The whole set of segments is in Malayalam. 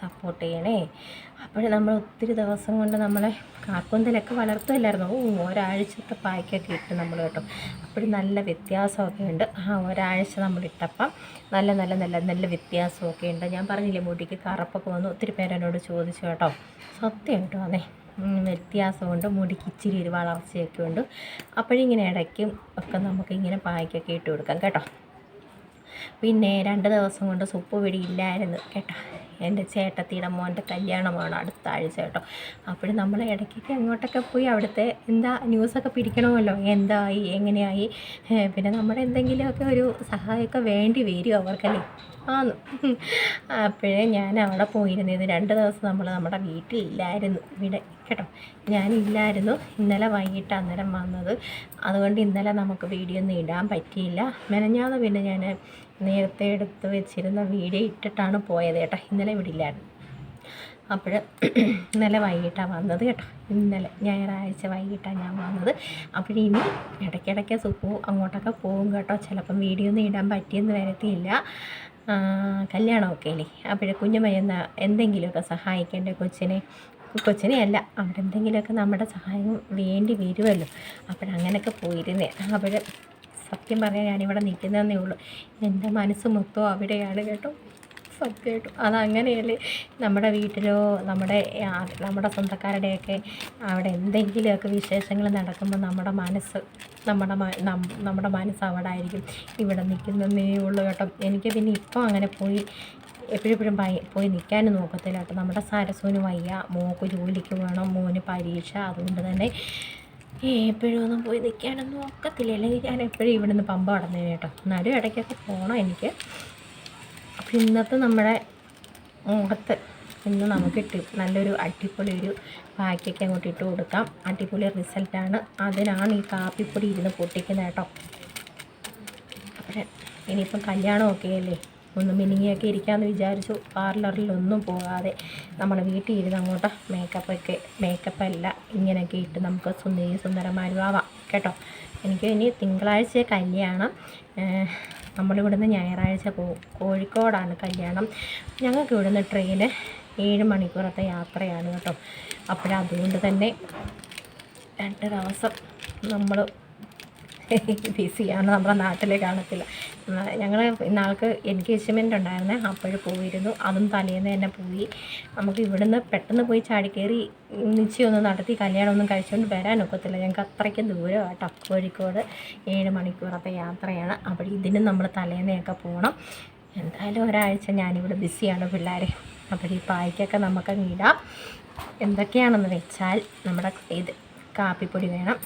സപ്പോർട്ട് ചെയ്യണേ. അപ്പോൾ നമ്മൾ ഒത്തിരി ദിവസം കൊണ്ട് നമ്മളെ കാക്കുന്തലൊക്കെ വളർത്തുമല്ലായിരുന്നു ഓ ഒരാഴ്ചത്തെ പായ്ക്കൊക്കെ ഇട്ട് നമ്മൾ കേട്ടോ. അപ്പോൾ നല്ല വ്യത്യാസമൊക്കെ ഉണ്ട്. ആ ഒരാഴ്ച നമ്മൾ ഇട്ടപ്പം നല്ല നല്ല നല്ല നല്ല വ്യത്യാസമൊക്കെ ഉണ്ട്. ഞാൻ പറഞ്ഞില്ലേ മുടിക്ക് കറുപ്പൊക്കെ വന്നു ഒത്തിരി പേരെന്നോട് ചോദിച്ചു കേട്ടോ. സത്യം കേട്ടോ അതെ. വ്യത്യാസമുണ്ട് മുടിക്ക് ഇച്ചിരി ഒരു വളർച്ചയൊക്കെ ഉണ്ട്. അപ്പോഴിങ്ങനെ ഇടയ്ക്കും ഒക്കെ നമുക്കിങ്ങനെ പായ്ക്കൊക്കെ ഇട്ട് കൊടുക്കാം കേട്ടോ. പിന്നെ രണ്ട് ദിവസം കൊണ്ട് സുപ്പ് പിടി ഇല്ലായിരുന്നു കേട്ടോ. എന്റെ ചേട്ടത്തിയുടെ മോന്റെ കല്യാണമാണ് അടുത്ത ആഴ്ച കേട്ടോ. അപ്പോൾ നമ്മൾ ഇടയ്ക്കൊക്കെ അങ്ങോട്ടൊക്കെ പോയി അവിടുത്തെ എന്താ ന്യൂസൊക്കെ പിടിക്കണമല്ലോ. എന്തായി എങ്ങനെയായി? പിന്നെ നമ്മുടെ എന്തെങ്കിലുമൊക്കെ ഒരു സഹായമൊക്കെ വേണ്ടി വരും അവർക്കല്ലേ? ആന്ന്. അപ്പോഴേ ഞാൻ അവിടെ പോയിരുന്നത്. രണ്ട് ദിവസം നമ്മൾ നമ്മുടെ വീട്ടിലില്ലായിരുന്നു. ഇവിടെ കേട്ടോ. ഞാനില്ലായിരുന്നു. ഇന്നലെ വൈകിട്ട് അന്നേരം വന്നത്. അതുകൊണ്ട് ഇന്നലെ നമുക്ക് വീഡിയോ ഒന്നും ഇടാൻ പറ്റിയില്ല. മെനഞ്ഞാന്ന് പിന്നെ ഞാൻ നേരത്തെ എടുത്ത് വെച്ചിരുന്ന വീഡിയോ ഇട്ടിട്ടാണ് പോയത് കേട്ടോ. ഇന്നലെ ഇവിടെ ഇല്ലായിരുന്നു അപ്പോൾ ഇന്നലെ വൈകിട്ടാണ് വന്നത് കേട്ടോ. ഇന്നലെ ഞായറാഴ്ച വൈകിട്ടാണ് ഞാൻ വന്നത്. അപ്പോൾ ഇനി ഇടയ്ക്കിടയ്ക്ക് സുഖവും അങ്ങോട്ടൊക്കെ പോകും കേട്ടോ. ചിലപ്പം വീഡിയോ ഒന്നും ഇടാൻ പറ്റിയെന്ന് വരത്തില്ല ആ, കല്യാണമൊക്കെ അല്ലേ? അപ്പോൾ കുഞ്ഞുമയെന്ന എന്തെങ്കിലുമൊക്കെ സഹായിക്കേണ്ട കൊച്ചിനെ. കൊച്ചിനെ അല്ല അവിടെ എന്തെങ്കിലുമൊക്കെ നമ്മുടെ സഹായം വേണ്ടി വരുമല്ലോ. അപ്പോഴങ്ങനെയൊക്കെ പോയിരുന്നേ. അപ്പോൾ സത്യം പറഞ്ഞാൽ ഞാനിവിടെ നിൽക്കുന്നതന്നേ ഉള്ളൂ. എന്റെ മനസ്സ് മൊത്തം അവിടെയാണ് കേട്ടോ. സത്യമായിട്ടും അതങ്ങനെയല്ലേ നമ്മുടെ വീട്ടിലോ നമ്മുടെ നമ്മുടെ സ്വന്തക്കാരുടെയൊക്കെ അവിടെ എന്തെങ്കിലുമൊക്കെ വിശേഷങ്ങൾ നടക്കുമ്പോൾ നമ്മുടെ മനസ്സ് നമ്മുടെ നമ്മുടെ മനസ്സ് അവിടെ ആയിരിക്കും ഇവിടെ നിൽക്കുന്നതേ ഉള്ളൂ കേട്ടോ. എനിക്ക് പിന്നെ ഇപ്പം അങ്ങനെ പോയി എപ്പോഴെപ്പോഴും പോയി നിൽക്കാനും നോക്കത്തില്ല കേട്ടോ. നമ്മുടെ സരസുവിന് വയ്യ. മോക്ക് ജോലിക്ക് വേണം മോന് പരീക്ഷ. അതുകൊണ്ട് തന്നെ എപ്പോഴും ഒന്നും പോയി നിൽക്കാനൊന്നും നോക്കത്തില്ല അല്ലെങ്കിൽ ഞാൻ എപ്പോഴും ഇവിടെ നിന്ന് പമ്പ കടന്നേ കേട്ടോ. എന്നാലും ഇടയ്ക്കൊക്കെ പോകണം എനിക്ക്. അപ്പോൾ ഇന്നത്തെ നമ്മുടെ മുഖത്ത് ഇന്ന് നമുക്ക് ഇട്ട് നല്ലൊരു അടിപൊളി ഒരു പാക്കൊക്കെ അങ്ങോട്ട് ഇട്ട് കൊടുക്കാം. അടിപൊളി റിസൾട്ടാണ് അതിനാണ് ഈ കാപ്പിപ്പൊടി ഇരുന്ന് പൊട്ടിക്കുന്നത് കേട്ടോ. അപ്പോൾ ഇനിയിപ്പം കല്യാണമൊക്കെ അല്ലേ? ഒന്ന് മിനിങ്ങിയൊക്കെ ഇരിക്കാമെന്ന് വിചാരിച്ചു. പാർലറിലൊന്നും പോകാതെ നമ്മൾ വീട്ടിൽ ഇരുന്ന് അങ്ങോട്ട് മേക്കപ്പൊക്കെ മേക്കപ്പല്ല ഇങ്ങനെയൊക്കെ ഇട്ട് നമുക്ക് സുന്ദരി സുന്ദരമാരുവാവാം കേട്ടോ? എനിക്ക് ഇനി തിങ്കളാഴ്ച കല്യാണം. നമ്മളിവിടുന്ന് ഞായറാഴ്ച പോകും കോഴിക്കോടാണ് കല്യാണം. ഞങ്ങൾക്ക് ഇവിടുന്ന് ട്രെയിന് ഏഴ് മണിക്കൂറത്തെ യാത്രയാണ് കേട്ടോ. അപ്പോഴതുകൊണ്ട് തന്നെ രണ്ട് ദിവസം നമ്മൾ ബിസിയാണ് നമ്മുടെ നാട്ടിലെ കാണത്തില്ല. ഞങ്ങൾ ഇന്നാൾക്ക് എൻഗേജ്മെന്റ് ഉണ്ടായിരുന്നേ അപ്പോൾ പോയിരുന്നു. അതും തലേന്ന് തന്നെ പോയി. നമുക്ക് ഇവിടുന്ന് പെട്ടെന്ന് പോയി ചാടിക്കയറി നിശ്ചയമൊന്നും നടത്തി കല്യാണമൊന്നും കഴിച്ചുകൊണ്ട് വരാനൊക്കത്തില്ല ഞങ്ങൾക്ക് അത്രയ്ക്ക് ദൂരം കേട്ടോ ഏഴ് മണിക്കൂറത്തെ യാത്രയാണ്. അപ്പോൾ ഇതിനും നമ്മൾ തലേന്നൊക്കെ പോകണം എന്തായാലും ഒരാഴ്ച ഞാനിവിടെ ബിസിയാണ് പിള്ളേരെ. അപ്പോൾ ഈ പായ്ക്കൊക്കെ നമുക്ക് ഇടാം. എന്തൊക്കെയാണെന്ന് വെച്ചാൽ നമ്മുടെ ഇത് കാപ്പിപ്പൊടി വേണം.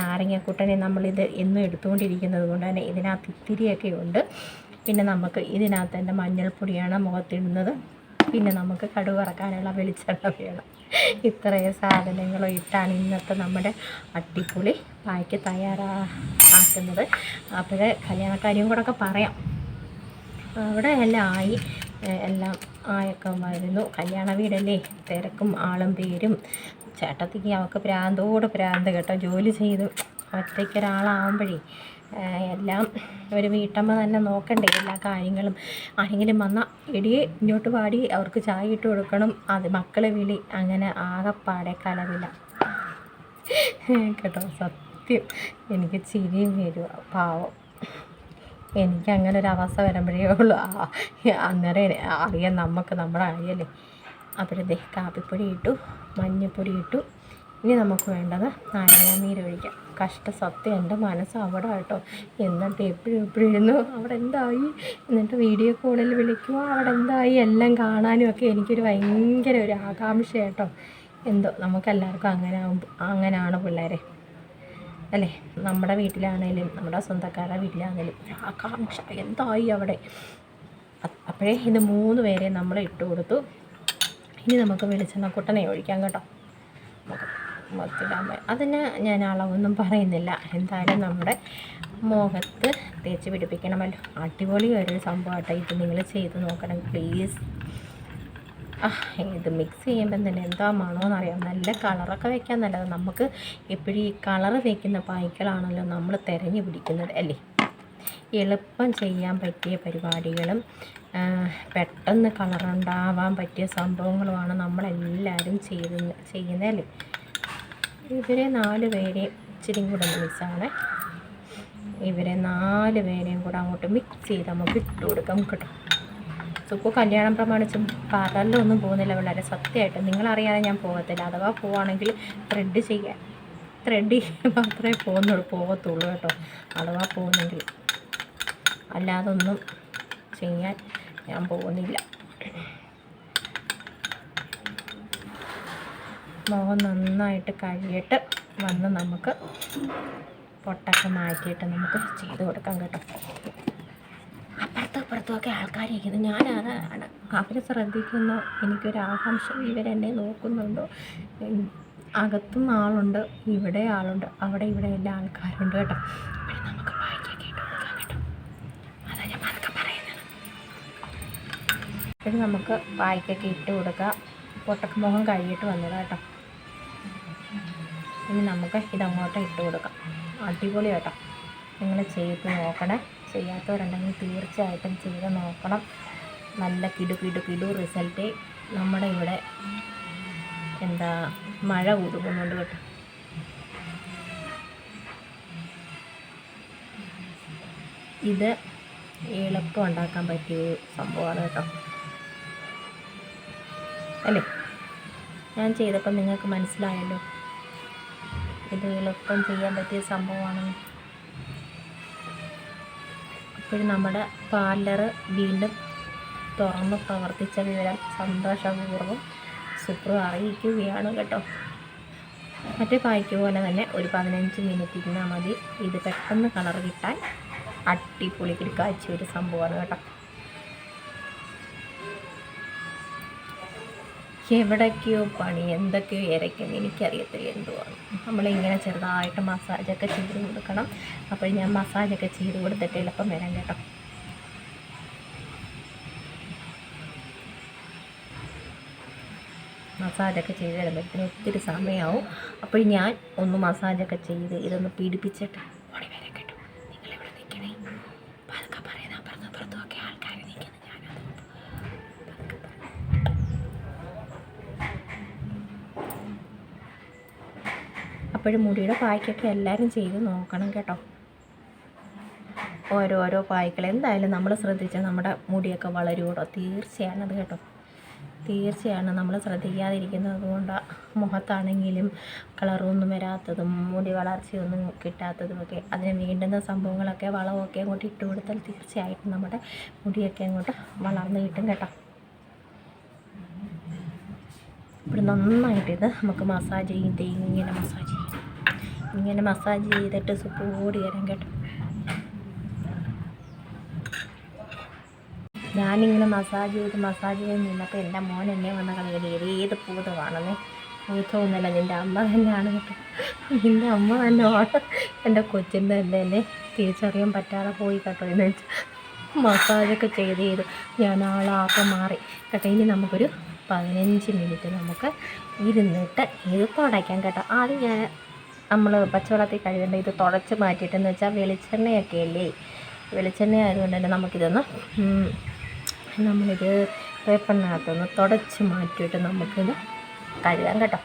നാരങ്ങക്കൂട്ടനെ നമ്മളിത് എന്നും എടുത്തുകൊണ്ടിരിക്കുന്നത് കൊണ്ട് തന്നെ ഇതിനകത്ത് ഇത്തിരിയൊക്കെ ഉണ്ട്. പിന്നെ നമുക്ക് ഇതിനകത്ത് തന്നെ മഞ്ഞൾപ്പൊടിയാണ് മുഖത്തിടുന്നത്. പിന്നെ നമുക്ക് കടുവറക്കാനുള്ള വെളിച്ചെണ്ണ വേണം. ഇത്രയും സാധനങ്ങളും ഇട്ടാണ് ഇന്നത്തെ നമ്മുടെ അട്ടിപ്പൊളി പായ്ക്ക് തയ്യാറാക്കുന്നത്. അപ്പോൾ കല്യാണക്കാരിയും കൂടെ ഒക്കെ പറയാം. അവിടെ എല്ലാം ആയി എല്ലാം ആയൊക്കെ വരുന്നു കല്യാണ വീടല്ലേ? തിരക്കും ആളും പേരും. ചേട്ടത്തിക്ക് അവൾക്ക് പ്രാന്തോട് പ്രാന്ത് കേട്ടോ. ജോലി ചെയ്ത് ഒറ്റയ്ക്ക് ഒരാളാവുമ്പോഴേ ഏഹ് എല്ലാം ഒരു വീട്ടമ്മ തന്നെ നോക്കണ്ടേ എല്ലാ കാര്യങ്ങളും. ആരെങ്കിലും വന്നാൽ ഇടിയെ ഇങ്ങോട്ട് പാടി അവർക്ക് ചായ ഇട്ട് കൊടുക്കണം. അത് മക്കളെ വിളി. അങ്ങനെ ആകെപ്പാടെ കലവില. കേട്ടോ സത്യം. എനിക്ക് ചിരിയും വരും. പാവം. എനിക്ക് അങ്ങനെ ഒരു വരുമ്പോഴേ ഉള്ളൂ. അന്നേരം അറിയാം നമുക്ക് നമ്മുടെ അറിയല്ലേ അപ്പോഴത്തെ കാപ്പിപ്പൊടി ഇട്ടു മഞ്ഞൾപ്പൊടി ഇട്ടു. ഇനി നമുക്ക് വേണ്ടത് നാരങ്ങാനീര് ഒഴിക്കാം. കഷ്ട സത്യം എന്റെ മനസ്സ് അവിടെ കേട്ടോ. എന്നിട്ട് എപ്പോഴും എപ്പോഴും ഇരുന്നു അവിടെ എന്തായി? എന്നിട്ട് വീഡിയോ കോളിൽ വിളിക്കുക അവിടെ എന്തായി? എല്ലാം കാണാനും ഒക്കെ എനിക്കൊരു ഭയങ്കര ഒരു ആകാംക്ഷ കേട്ടോ. എന്തോ നമുക്കെല്ലാവർക്കും അങ്ങനെ ആകുമ്പോൾ അങ്ങനെയാണ് പിള്ളേരെ. അല്ലേ? നമ്മുടെ വീട്ടിലാണേലും നമ്മുടെ സ്വന്തക്കാരുടെ വീട്ടിലാണേലും ഒരു ആകാംക്ഷ. എന്തായി അവിടെ? അപ്പോഴേ ഇത് മൂന്ന് പേരെ നമ്മൾ ഇട്ട് കൊടുത്തു ഇനി നമുക്ക് വെളിച്ചെണ്ണ കുട്ടനെ ഒഴിക്കാം കേട്ടോ. നമുക്ക് മൊത്തത്തിലാകുമ്പോൾ. അതിന് ഞാൻ അളവൊന്നും പറയുന്നില്ല. എന്തായാലും നമ്മുടെ മുഖത്ത് തേച്ച് പിടിപ്പിക്കണമല്ലോ. അടിപൊളി ഒരു സംഭവമായിട്ട് ഇത്. നിങ്ങൾ ചെയ്ത് നോക്കണം പ്ലീസ് ഇത് മിക്സ് ചെയ്യുമ്പം തന്നെ എന്താ മണമെന്നറിയാം നല്ല കളറൊക്കെ വെക്കാൻ നല്ലത്. നമുക്ക് എപ്പോഴും ഈ കളറ് വയ്ക്കുന്ന പായ്ക്കളാണല്ലോ നമ്മൾ തിരഞ്ഞു പിടിക്കുന്നത് അല്ലേ? എളുപ്പം ചെയ്യാൻ പറ്റിയ പരിപാടികളും പെട്ടെന്ന് കളറുണ്ടാവാൻ പറ്റിയ സംഭവങ്ങളുമാണ് നമ്മളെല്ലാവരും ചെയ്ത് ചെയ്യുന്നതല്ലേ ഇവരെ നാല് പേരെ ഇച്ചിരി കൂടെ മിക്സാണ് ഇവരെ നാല് പേരെയും കൂടെ അങ്ങോട്ട് മിക്സ് ചെയ്ത് നമുക്ക് ഇട്ട് കൊടുക്കാം കേട്ടോ. സുക്കു കല്യാണം പ്രമാണിച്ചും പറലൊന്നും പോകുന്നില്ല വളരെ സത്യമായിട്ട് നിങ്ങളറിയാതെ ഞാൻ പോകത്തില്ല. അഥവാ പോവുകയാണെങ്കിൽ ത്രെഡ് ചെയ്യാൻ ത്രെഡ് മാത്രമേ പോകുന്നുള്ളൂ പോകത്തുള്ളൂ കേട്ടോ. അഥവാ പോകുന്നെങ്കിൽ. അല്ലാതെ ഒന്നും ചെയ്യാൻ ഞാൻ പോകുന്നില്ല. മുഖം നന്നായിട്ട് കഴുകിയിട്ട് വന്ന് നമുക്ക് പൊട്ടൊക്കെ മാറ്റിയിട്ട് നമുക്ക് ചെയ്ത് കൊടുക്കാം കേട്ടോ. അപ്പുറത്തും ഇപ്പുറത്തും ഒക്കെ ആൾക്കാരിരിക്കുന്നു ഞാനാണ് അവർ ശ്രദ്ധിക്കുന്നു. എനിക്കൊരു ആകാംക്ഷ. ഇവരെന്നെ നോക്കുന്നുണ്ടോ? അകത്തും ആളുണ്ട്. ഇവിടെ ആളുണ്ട്. അവിടെ ഇവിടെ എല്ലാ ആൾക്കാരുണ്ട് കേട്ടോ. ഇത് നമുക്ക് പായ്ക്കൊക്കെ ഇട്ട് കൊടുക്കാം. പൊട്ടക്ക് മുഖം കഴുകിയിട്ട് വന്നത് കേട്ടോ. ഇനി നമുക്ക് ഇതങ്ങോട്ട് ഇട്ട് കൊടുക്കാം. അടിപൊളി കേട്ടോ. നിങ്ങൾ ചെയ്ത് നോക്കണേ. ചെയ്യാത്തവരുണ്ടെങ്കിൽ തീർച്ചയായിട്ടും ചെയ്ത് നോക്കണം. നല്ല കിടു കിടു കിടു റിസൾട്ട് നമ്മുടെ ഇവിടെ എന്താ മഴ ഉരുകുന്നുണ്ട് കേട്ടോ. ഇത് എളുപ്പം ഉണ്ടാക്കാൻ പറ്റിയ സംഭവമാണ് കേട്ടോ. അല്ലേ? ഞാൻ ചെയ്തപ്പോൾ നിങ്ങൾക്ക് മനസ്സിലായല്ലോ. ഇത് എളുപ്പം ചെയ്യാൻ പറ്റിയ സംഭവമാണ്. അപ്പോഴും നമ്മുടെ പാർലർ വീണ്ടും തുറന്ന് പ്രവർത്തിച്ച വിവരം സന്തോഷപൂർവം സുപ്രു അറിയിക്കുകയാണ് കേട്ടോ. മറ്റേ പായ്ക്ക് പോലെ തന്നെ ഒരു പതിനഞ്ച് മിനിറ്റ് ഇരുന്നാൽ മതി. ഇത് പെട്ടെന്ന് കളർ കിട്ടാൻ അടിപൊളി കിടക്കാഴ്ച ഒരു സംഭവമാണ് കേട്ടോ. എവിടേക്കോ പണി എന്തൊക്കെയോ ഇരയ്ക്കുന്നത് എനിക്കറിയത്തില്ല എന്തുവാണ്. നമ്മളിങ്ങനെ ചെറുതായിട്ട് മസാജൊക്കെ ചെയ്ത് കൊടുക്കണം. അപ്പോൾ ഞാൻ മസാജൊക്കെ ചെയ്ത് കൊടുത്തിട്ട് എളുപ്പം വരാം കേട്ടോ. മസാജൊക്കെ ചെയ്ത് വരുമ്പോഴത്തേന് ഒത്തിരി സമയമാവും അപ്പോൾ ഞാൻ ഒന്ന് മസാജൊക്കെ ചെയ്ത് ഇതൊന്ന് പിടിപ്പിച്ചിട്ട് ഓടി വരാം കേട്ടോ നിങ്ങളിവിടെ നിൽക്കണേ പതുക്കെ പറയുന്ന അപ്പുറത്തും അപ്പുറത്തും ഒക്കെ ആൾക്കാർ നിൽക്കുന്നു ഞാനത് പതുക്കെ പറയാം. അപ്പോഴും മുടിയുടെ പായ്ക്കൊക്കെ എല്ലാവരും ചെയ്ത് നോക്കണം കേട്ടോ. ഓരോരോ പായ്ക്കൾ എന്തായാലും നമ്മൾ ശ്രദ്ധിച്ചാൽ നമ്മുടെ മുടിയൊക്കെ വളരുകൂടോ തീർച്ചയാണ് അത് കേട്ടോ. തീർച്ചയാണ് നമ്മൾ ശ്രദ്ധിക്കാതിരിക്കുന്നത് കൊണ്ട് മുഖത്താണെങ്കിലും കളറൊന്നും വരാത്തതും മുടി വളർച്ചയൊന്നും കിട്ടാത്തതുമൊക്കെ അതിന് വേണ്ടുന്ന സംഭവങ്ങളൊക്കെ വളമൊക്കെ അങ്ങോട്ട് ഇട്ട് കൊടുത്താൽ തീർച്ചയായിട്ടും നമ്മുടെ മുടിയൊക്കെ അങ്ങോട്ട് വളർന്നു കിട്ടും കേട്ടോ. ഇവിടെ നന്നായിട്ട് ഇത് നമുക്ക് മസാജ് ചെയ്യും ഇങ്ങനെ മസാജ് ചെയ്യും. ഇങ്ങനെ മസാജ് ചെയ്തിട്ട് സുപ്പ് കൂടി വരാം കേട്ടോ. ഞാനിങ്ങനെ മസാജ് ചെയ്ത് മസാജ് ചെയ്ത് നിന്നപ്പോൾ എന്റെ മോൻ എന്നെ വന്ന കളിയിൽ ഏത് പൂതമാണെന്നേ പൂതമൊന്നുമല്ല നിന്റെ അമ്മ തന്നെയാണ് കേട്ടോ. നിന്റെ അമ്മ തന്നെ എന്റെ കൊച്ചിന്റെ തന്നെ എന്നെ തിരിച്ചറിയാൻ പറ്റാതെ പോയി കേട്ടോ എന്ന് വെച്ചാൽ മസാജൊക്കെ ചെയ്ത് ചെയ്ത് ഞാൻ ആളാകെ മാറി. കേട്ടോ ഇനി നമുക്കൊരു പതിനഞ്ച് മിനിറ്റ് നമുക്ക് ഇരുന്നിട്ട് ഇത് തുടയ്ക്കാം കേട്ടോ. ആദ്യം ഞാൻ നമ്മൾ പച്ചവെള്ളത്തിൽ കഴുകേണ്ട ഇത് തുടച്ച് മാറ്റിയിട്ടെന്ന് വെച്ചാൽ വെളിച്ചെണ്ണയൊക്കെ അല്ലേ? വെളിച്ചെണ്ണ ആയതുകൊണ്ട് തന്നെ നമുക്കിതൊന്ന് നമ്മളിത് പേപ്പറിനകത്തൊന്ന് തുടച്ച് മാറ്റിയിട്ട് നമുക്കിത് കഴുകാം കേട്ടോ.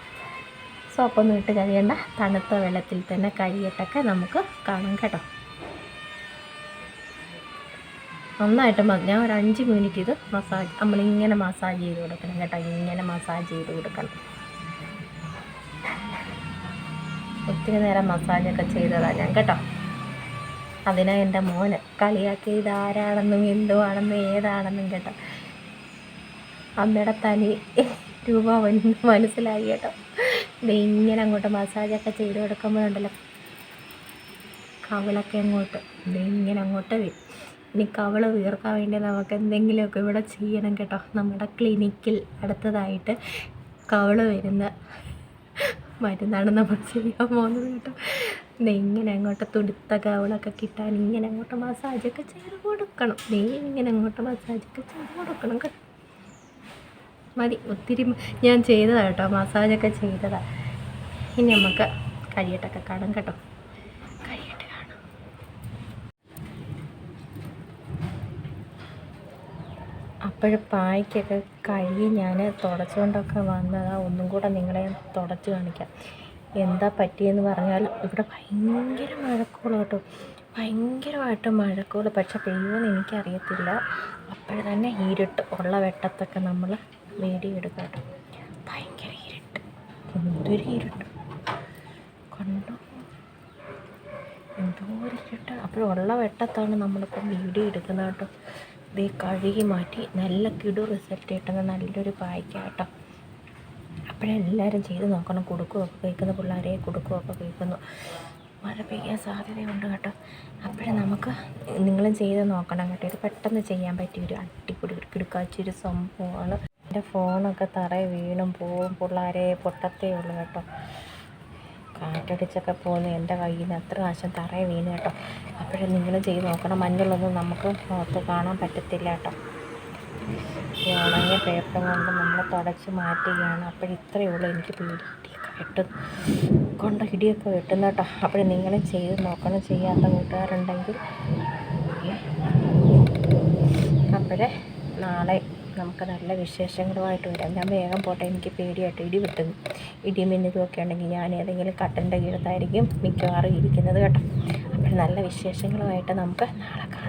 സോപ്പൊന്നും ഇട്ട് കഴുകേണ്ട തണുത്ത വെള്ളത്തിൽ തന്നെ കഴുകിയിട്ടൊക്കെ നമുക്ക് കാണാം കേട്ടോ. നന്നായിട്ട് ഞാൻ ഒരു അഞ്ച് മിനിറ്റ് ഇത് മസാജ് നമ്മളിങ്ങനെ മസാജ് ചെയ്ത് കൊടുക്കണം കേട്ടോ ഇങ്ങനെ മസാജ് ചെയ്ത് കൊടുക്കണം. ഒത്തിരി നേരം മസാജൊക്കെ ചെയ്തതാണ് ഞാൻ കേട്ടോ. അതിനെ എന്റെ മോന് കളിയാക്കി ഇതാരാണെന്നും എന്തുവാണെന്നും ഏതാണെന്നും കേട്ടോ. അമ്മയുടെ തനി രൂപ അവന് മനസ്സിലായി കേട്ടോ. ഇങ്ങനെ അങ്ങോട്ട് മസാജൊക്കെ ചെയ്ത് കൊടുക്കുമ്പോഴുണ്ടല്ലോ. കവിളൊക്കെ അങ്ങോട്ട്. ഇങ്ങനെ അങ്ങോട്ട് വരും. ഇനി കവിൾ വീർക്കാൻ വേണ്ടി നമുക്ക് എന്തെങ്കിലുമൊക്കെ ഇവിടെ ചെയ്യണം കേട്ടോ. നമ്മുടെ ക്ലിനിക്കിൽ അടുത്തതായിട്ട് കവിൾ വരുന്ന മരുന്നാണ് നമ്മൾ ചെയ്യാൻ പോകുന്നത് കേട്ടോ. ഇങ്ങനെ അങ്ങോട്ട് തുടുത്ത കവളൊക്കെ കിട്ടാൻ ഇങ്ങനെ അങ്ങോട്ട് മസാജൊക്കെ ചെയ്ത് കൊടുക്കണം. നീ ഇങ്ങനെ അങ്ങോട്ട് മസാജൊക്കെ ചെയ്ത് കൊടുക്കണം കേട്ടോ. മതി ഒത്തിരി ഞാൻ ചെയ്തതാണ് കേട്ടോ മസാജൊക്കെ ചെയ്തതാണ് ഇനി നമുക്ക് കഴിയട്ടൊക്കെ കാണാം കേട്ടോ കഴിയട്ടെ കാണാം അപ്പോഴും പായ്ക്കൊക്കെ കഴുകി ഞാൻ തുടച്ചുകൊണ്ടൊക്കെ വന്നത്. ഒന്നും കൂടെ നിങ്ങളെ തുടച്ച് കാണിക്കാം. എന്താ പറ്റിയെന്ന് പറഞ്ഞാൽ ഇവിടെ ഭയങ്കര മഴക്കോൾ കേട്ടോ. ഭയങ്കരമായിട്ട് മഴക്കോൾ. പക്ഷെ പെയ്യുമെന്ന് എനിക്കറിയത്തില്ല. അപ്പോൾ തന്നെ ഇരുട്ട് ഉള്ള വെട്ടത്തൊക്കെ നമ്മൾ വീഡിയോ എടുക്കാം കേട്ടോ. ഭയങ്കര ഇരുട്ട്. എന്തൊരു ഇരുട്ട്. കണ്ടോ? എന്തോ ഒരു ഇരുട്ട്. അപ്പോഴുള്ള വെട്ടത്താണ് നമ്മളിപ്പം വീഡിയോ എടുക്കുന്നത് കേട്ടോ. ഇത് കഴുകി മാറ്റി നല്ല കിടു റിസൾട്ട് കിട്ടുന്ന നല്ലൊരു പായ്ക്കാട്ടോ. അപ്പോഴെല്ലാവരും ചെയ്ത് നോക്കണം. കൊടുക്കുകയൊക്കെ കേൾക്കുന്ന പിള്ളേരെ കൊടുക്കുകയൊക്കെ കേൾക്കുന്നു. മഴ പെയ്യാൻ സാധ്യതയുണ്ട് കേട്ടോ. അപ്പോഴേ നമുക്ക് നിങ്ങളും ചെയ്ത് നോക്കണം കേട്ടോ. ഇത് പെട്ടെന്ന് ചെയ്യാൻ പറ്റിയ ഒരു അടിപൊളി ഒരു കിടുക്കാച്ചൊരു സംഭവമാണ്. എന്റെ ഫോണൊക്കെ തറയിൽ വീണും പോവും പിള്ളേരെ പൊട്ടത്തേ ഉള്ളൂ കേട്ടോ. കാറ്റടിച്ചൊക്കെ പോകുന്ന എന്റെ കയ്യിൽ നിന്ന് എത്ര പ്രാവശ്യം തറയെ വീണ് കേട്ടോ. അപ്പോഴും നിങ്ങൾ ചെയ്ത് നോക്കണം. മഞ്ഞളൊന്നും നമുക്ക് പുറത്ത് കാണാൻ പറ്റത്തില്ല കേട്ടോ. ഈ ഉണങ്ങിയ പേപ്പർ കൊണ്ട് നമ്മൾ തുടച്ച് മാറ്റുകയാണ്. അപ്പോൾ ഇത്രയേ ഉള്ളൂ എനിക്ക് പേടിയൊക്കെ വെട്ടും. കൊണ്ട് ഇടിയൊക്കെ വെട്ടുന്ന കേട്ടോ. അപ്പോൾ നിങ്ങൾ ചെയ്ത് നോക്കണം. ചെയ്യാത്ത കൂട്ടുകാരുണ്ടെങ്കിൽ. അപ്പോഴേ നാളെ നമുക്ക് നല്ല വിശേഷങ്ങളുമായിട്ട് വരാം. ഞാൻ വേഗം പോട്ടെ എനിക്ക് പേടിയായിട്ട് ഇടി വെട്ടുന്നു. ഇടി മിന്നലും ഒക്കെ ഉണ്ടെങ്കിൽ ഞാൻ ഏതെങ്കിലും കട്ടന്റെ കീഴത്തായിരിക്കും മിക്കവാറും ഇരിക്കുന്നത് കേട്ടോ. അപ്പോൾ നല്ല വിശേഷങ്ങളുമായിട്ട് നമുക്ക് നാളെ കാണാം.